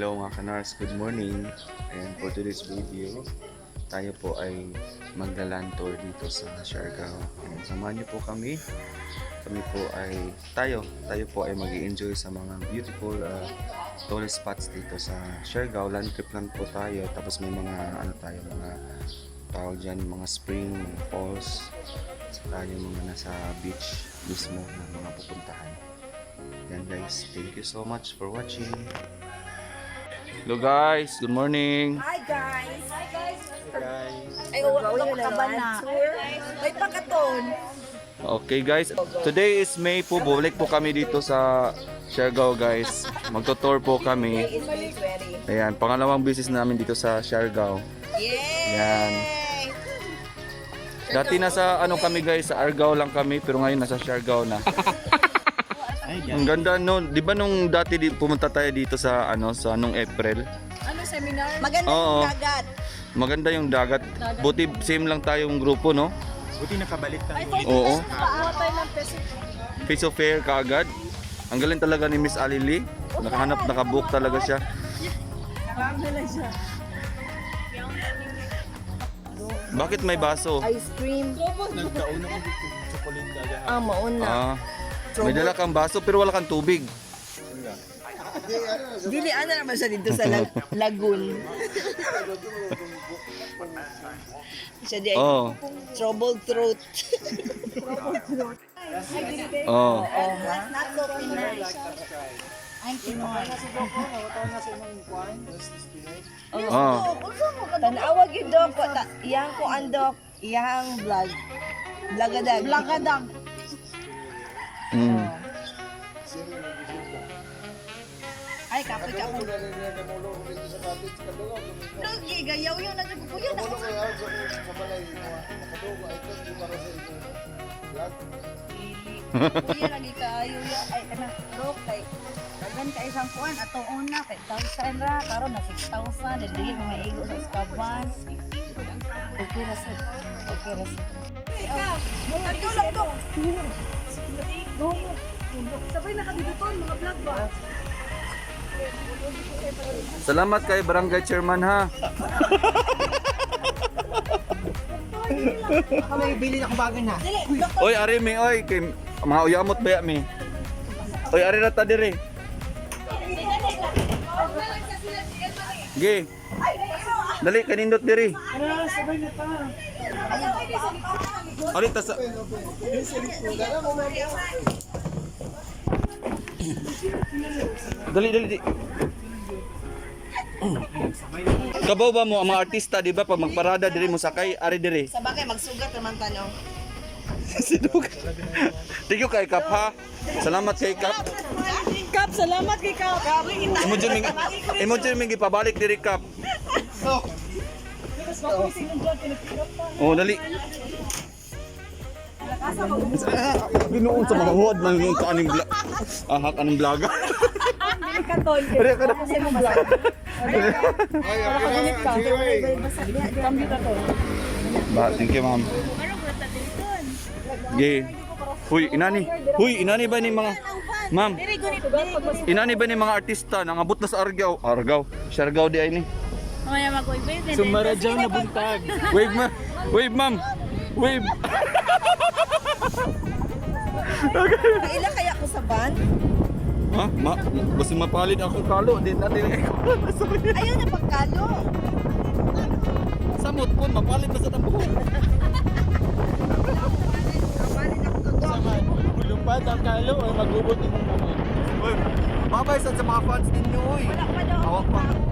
Hello mga kanars, good morning. And for today's video, tayo po ay maglaland tour dito sa Siargao. And samahan niyo po kami. Kami po ay, tayo, tayo po ay mag enjoy sa mga beautiful uh, tourist spots dito sa Siargao. Land trip lang po tayo. Tapos may mga, ano tayo, mga tawag dyan, mga spring, mga falls. Saka yung mga nasa beach mismo na mga pupuntahan. Yan guys, thank you so much for watching. Hello guys, good morning. Hi guys! Hi guys! Ay, uwa ko ka na. May pakaton! Okay guys, today is May po. Bumalik po kami dito sa Siargao guys. Magto-tour po kami. Ayan, pangalawang business namin dito sa Siargao. Yay! Yan. Dati nasa ano kami guys, sa Argao lang kami, pero ngayon nasa Siargao na. Ang ganda no, 'di ba nung dati di, pumunta tayo dito sa ano sa nung April? Ano seminar? Maganda Oo. yung dagat. Maganda yung dagat. Buti same lang tayong grupo, no? Buti nakabalik ka. Oo. Paawa tayo ng peso. Face of fair kaagad. Ang galing talaga ni Miss Alili. Nakahanap, nakabook talaga siya. Bakit may baso? Ice cream. Nagkauna ko dito sa chocolate daga. Ah, mauna. Ah, may dala kang baso pero wala kang tubig. Dili, ano naman siya dito sa lag lagoon. siya di ay Oh. troubled throat. Oh. Oh? Not so Pinay. Ay, Pinoy. Oh. Tanawag yung dok. Iyang ko ang dok. Iyang vlog. Blagadag. Blagadag. Mm. Ay, kapoy ka mo. Lugi, gayaw yun. Nagkukuyo na. Kuya lagi kayo ay anak bro kay Dagan ka isang kuan ato una kay 1,000 ra karon na 6,000 and dili mo maigo sa skaban. Okay ra sa. Okay ra sa. Nagtulog to. Sabay na kami dito mga vlog ba? Salamat kay Barangay Chairman ha. May bili na kubagan na. Oy, ari mi oy kay mga uyamot baya mi. Oy, ari ra ta dire. Ge. Dali kanindot diri. Ari ta sa Dali dali di. Kabaw ba mo ang mga artista di ba pag magparada diri mo sakay ari diri. Sa bagay, magsugat naman tanong. Sidog. Thank you kay Kap ha. Salamat kay Kap. Kap, salamat kay Kap. Imo jud mig imo jud mig ipabalik diri Kap. Oh, dali. Binuon sa mga huwad ng yung kaning vlog. Ahak anong vlog. Ari ka na. Vlog. Pagalit ka. To. Ba, thank you ma'am. Ge. Huy, inani. Huy, inani ba ni mga Ma'am, inani ba ni mga artista nang abot na sa Argao? Argao. Siargao di ay ni. Mamaya mag-wave. Sumaradyaw na buntag. Wave ma. Wave ma'am. Wave. Kaila kaya ko sa van? Ha? Ma, basta mapalit akong kalo, din natin ikaw. Ayaw na pagkalo. Samot po, mapalit na sa. Saman, lumpad ang kalo o magubot yung mga. Uy, babay sa sa mga fans ninyo, uy. Hawak pa. Hawak pa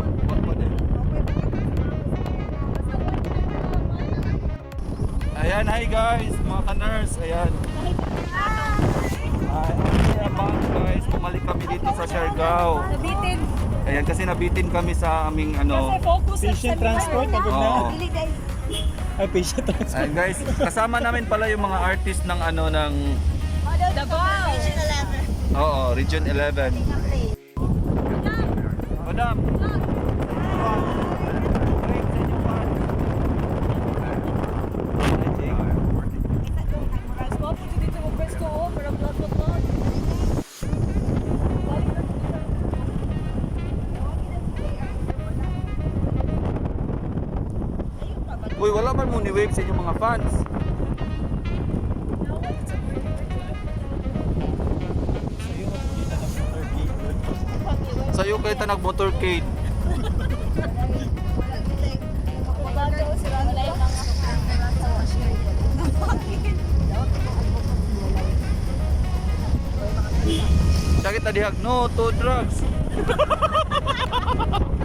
Ayan, hi guys, mga ka-nurse, ayan. Ay, abang guys, bumalik kami dito sa Siargao. Nabitin. Ayan, kasi nabitin kami sa aming ano. focus Patient transport, agad na. Oo. Ay, patient transport. Ayan guys, kasama namin pala yung mga artist ng ano ng Davao. Oo, Region 11. Madam. Mas mo ni wave sa inyong mga fans. Sa'yo kayo ta nag-motorcade. Sakit tadi hak no to drugs.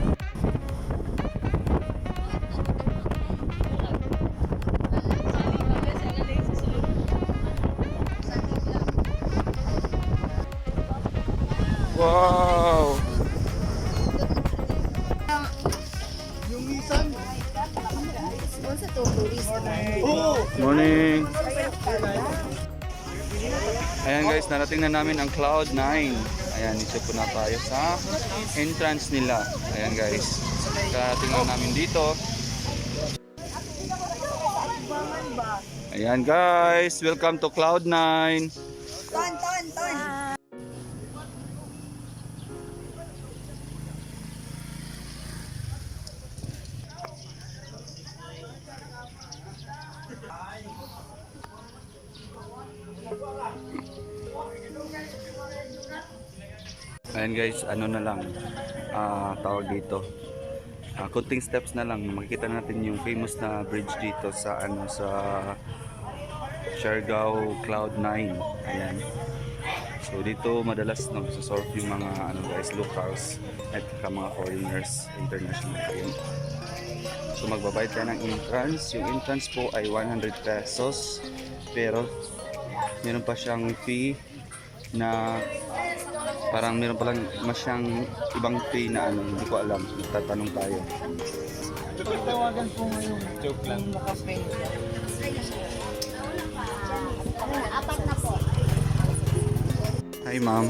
Narating na namin ang Cloud 9. Ayan, isa po na tayo sa entrance nila. Ayan guys. Narating na namin dito. Ayan guys, welcome to Cloud 9. Guys, ano na lang, ah tawag dito. Ah, kunting steps na lang, makikita natin yung famous na bridge dito sa ano sa Siargao Cloud9. Ayan. So dito madalas nagsusurf yung mga ano guys, locals at mga foreigners, international ayan. So magbabayad ka ng entrance. Yung entrance po ay 100 pesos. Pero meron pa siyang fee na parang meron palang mas siyang ibang fee na ano, hindi ko alam. Tatanong tayo. Tawagan po ngayon. Joke lang. Apat na po. Hi ma'am.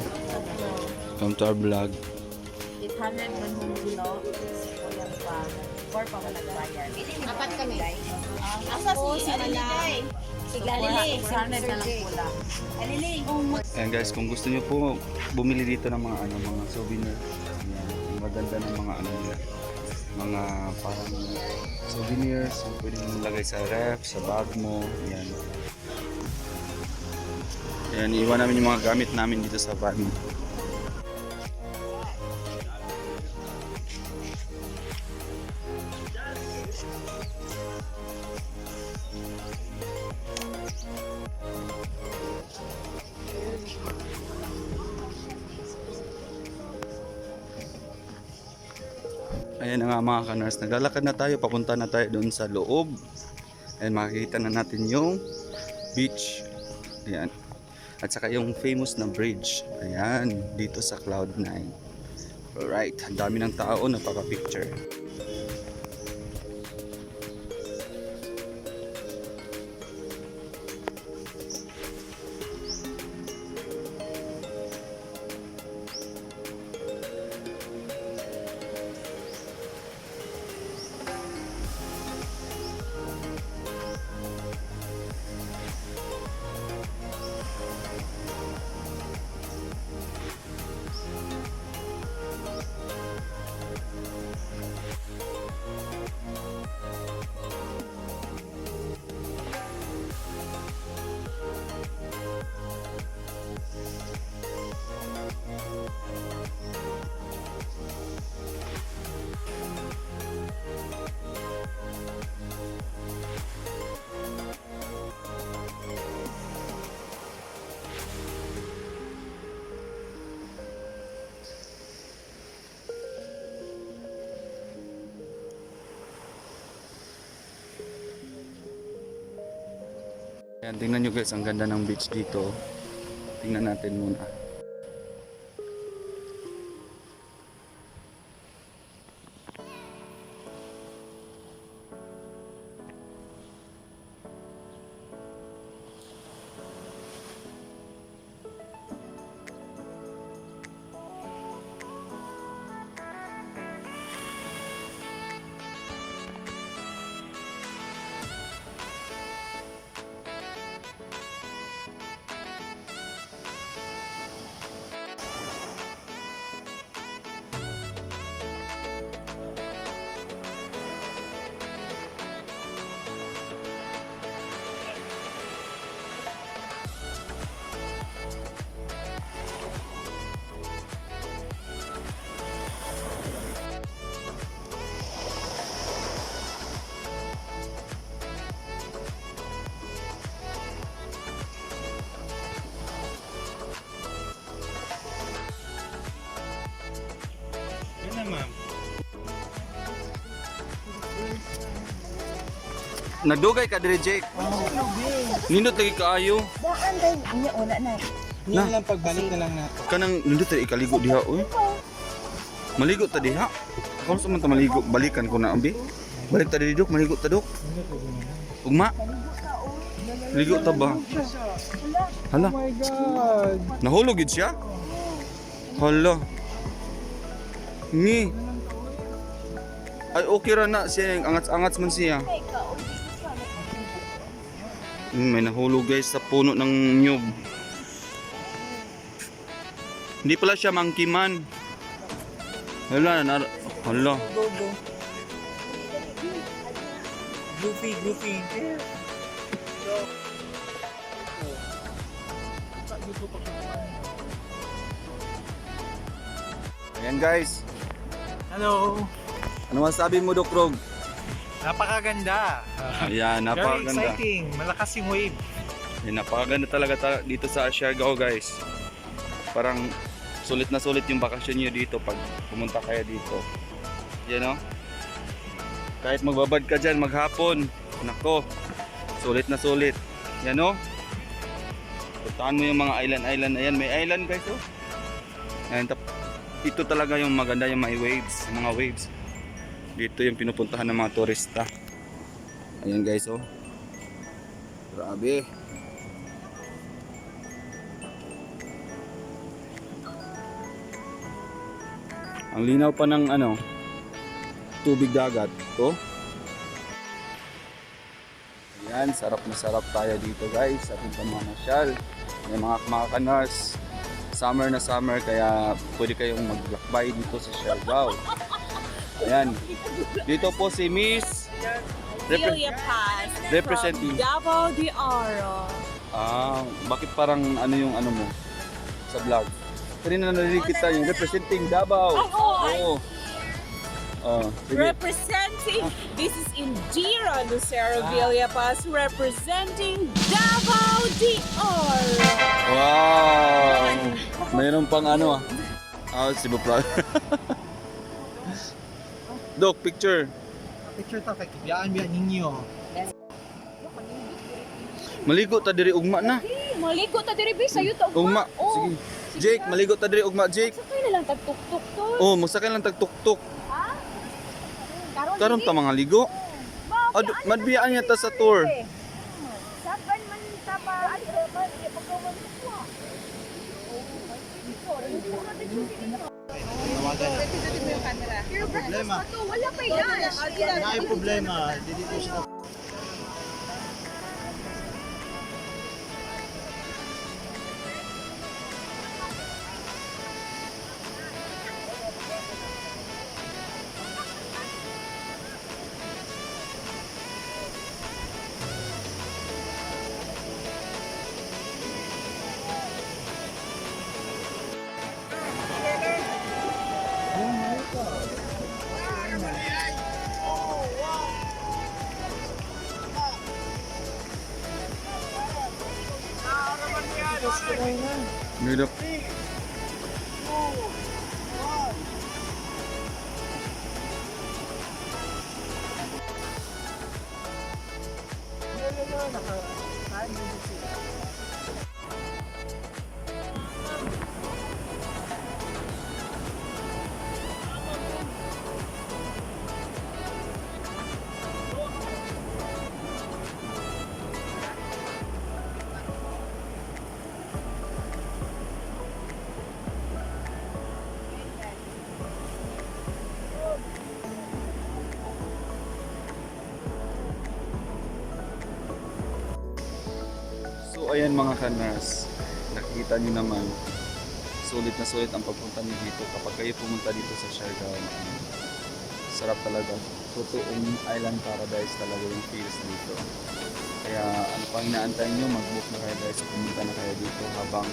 Welcome to our vlog. 800 man mong gulo. Kulang pa. Four pa wala bayad. Apat kami. Asa si Alilay? Si Galilei. 600 na lang kulang. Galilei. Ayan guys, kung gusto niyo po bumili dito ng mga ano, mga souvenir. Ayan, yung maganda ng mga ano nila. Mga parang souvenirs, yung pwede mo lagay sa ref, sa bag mo. Ayan. Ayan, iwan namin yung mga gamit namin dito sa van. Ayan na nga mga kanars, naglalakad na tayo, papunta na tayo doon sa loob. Ayan, makikita na natin yung beach. Ayan. At saka yung famous na bridge. Ayan, dito sa Cloud9. Alright, ang dami ng tao napaka-picture. Ayan, tingnan nyo guys, ang ganda ng beach dito. Tingnan natin muna. Nagdugay ka dire Jake. Nindot lagi kaayo. Daan tayo. Inya, wala na. Na. Lang pagbalik na lang na. Kanang nindot tayo ikaligo diha oy. Maligo ta diha. Ako sa man ta maligo, balikan ko na ambi. Balik ta diri dok, maligo ta dok. Ugma. Ligo ta ba? Hala, Oh my God! nahulog gid siya? Hala. Ni. Ay okay ra na siya, angats-angats man siya. Hmm, may nahulog guys sa puno ng nyug. Hindi pala siya mangkiman. Hala, na, hala. Goofy, goofy. Ayan guys, Hello! ano masabi mo Dok Rog? Napakaganda! Ayan, Very napakaganda. exciting! Malakas yung wave. Ayan, napakaganda talaga ta- dito sa Siargao guys. Parang sulit na sulit yung bakasyon nyo dito pag pumunta kayo dito. Yan o. Kahit magbabad ka dyan maghapon, nako, sulit na sulit. Yan o. Puntahan mo yung mga island-island. Ayan, may island guys o. Ayan, tap- ito talaga yung maganda yung may waves, mga waves. Dito yung pinupuntahan ng mga turista. Ayan guys oh. Grabe. Ang linaw pa ng ano, tubig dagat. Oh. Ayan, sarap na sarap tayo dito guys sa ating pamamasyal. May mga mga kanars. Summer na summer kaya pwede kayong maglakbay dito sa Siargao. Ayan. Dito po si Miss Repre- Celia Paz representing. from Davao de Oro. Ah, bakit parang ano yung ano mo sa vlog? Kanina narinig kita yung representing Davao. Oo, ay- Oo. Oh, sige. Representing, this is Indira Lucero Villa Paz representing Davao de Oro. Wow! Mayroon pang ano ah. Ah, si Bupra. Dok, picture. Picture ta kay Kibiyaan biya ninyo. Maligo ta diri ugma na. Maligo ta diri bi sayo to. Ugma. Oh, Sige. Jake, maligo ta diri ugma, Jake. sakay na lang tagtuktok to. Oh, magsakay lang tagtuktok. Karon Karon ta mga ligo. Ad, madbiyaan niya ta sa tour. Saban man ta ba ano ba pagkawan ko. Problema. Wala pa yan. Wala yung problema. Dito siya. Dito. Mga kanars, nakikita niyo naman, sulit na sulit ang pagpunta niyo dito kapag kayo pumunta dito sa Siargao. Sarap talaga. Totoong island paradise talaga yung feels dito. Kaya ano pang inaantay niyo, mag-book na kayo guys, pumunta na kayo dito habang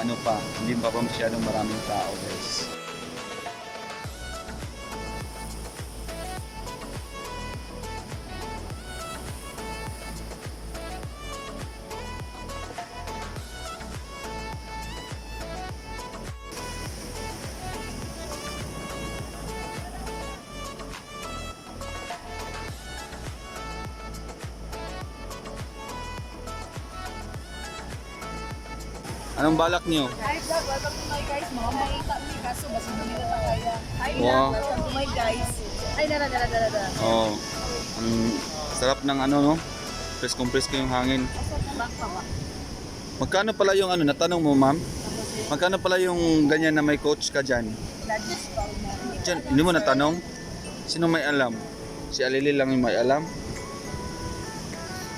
ano pa, hindi pa pa masyadong maraming tao guys. Balak nyo? Hi vlog, welcome to my guys. Makita ni kaso basta hindi na kaya. Vlog, Wow. welcome to my guys. Ay, dala, dala. Oh, ang sarap ng ano no? Press-compress ko yung hangin. Magkano pala yung ano, natanong mo ma'am? Magkano pala yung ganyan na may coach ka dyan? Diyan, hindi mo natanong? Sino may alam? Si Alili lang yung may alam?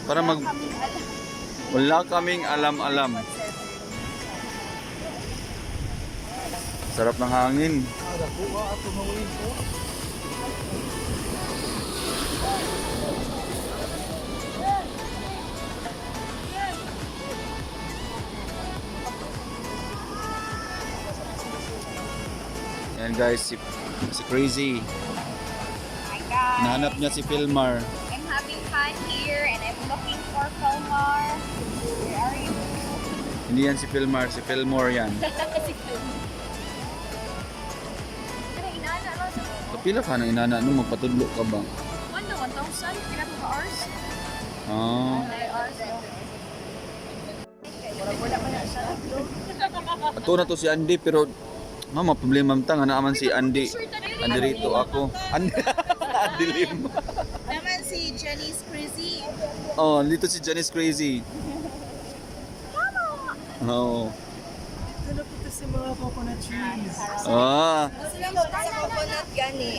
Para mag... Wala kaming alam-alam. Sarap ng hangin. Yan guys, si, si Crazy. Nahanap niya si Filmar. I'm having fun here and I'm looking for Filmar. Where are you? Hindi yan si Filmar, si Filmore yan. Pero Kapila ka na inana nung magpatudlo ka ba? 1 na 1,000. Kailan ko hours? Ah. Ay, hours. Ato na to si Andy pero mama problema man nga naaman si Andy. Andy rito ako. Andy, Andy Lim. Naman si Jenny's Crazy. Oh, dito si Janice Crazy. Oh. Mga coconut trees? Ah. Sa coconut gani.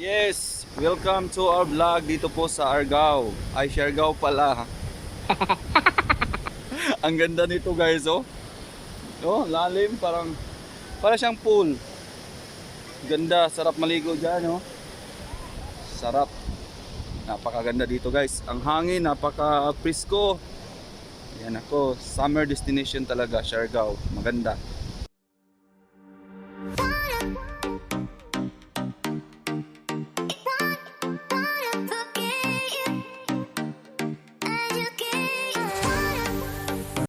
Yes, welcome to our vlog dito po sa Argao. Ay, Siargao pala. Ang ganda nito guys, oh. Oh, lalim, parang, para siyang pool. Ganda, sarap maligo dyan, oh. Sarap. Napakaganda dito guys. Ang hangin, napaka-presko. Yan ako, summer destination talaga, Siargao. Maganda.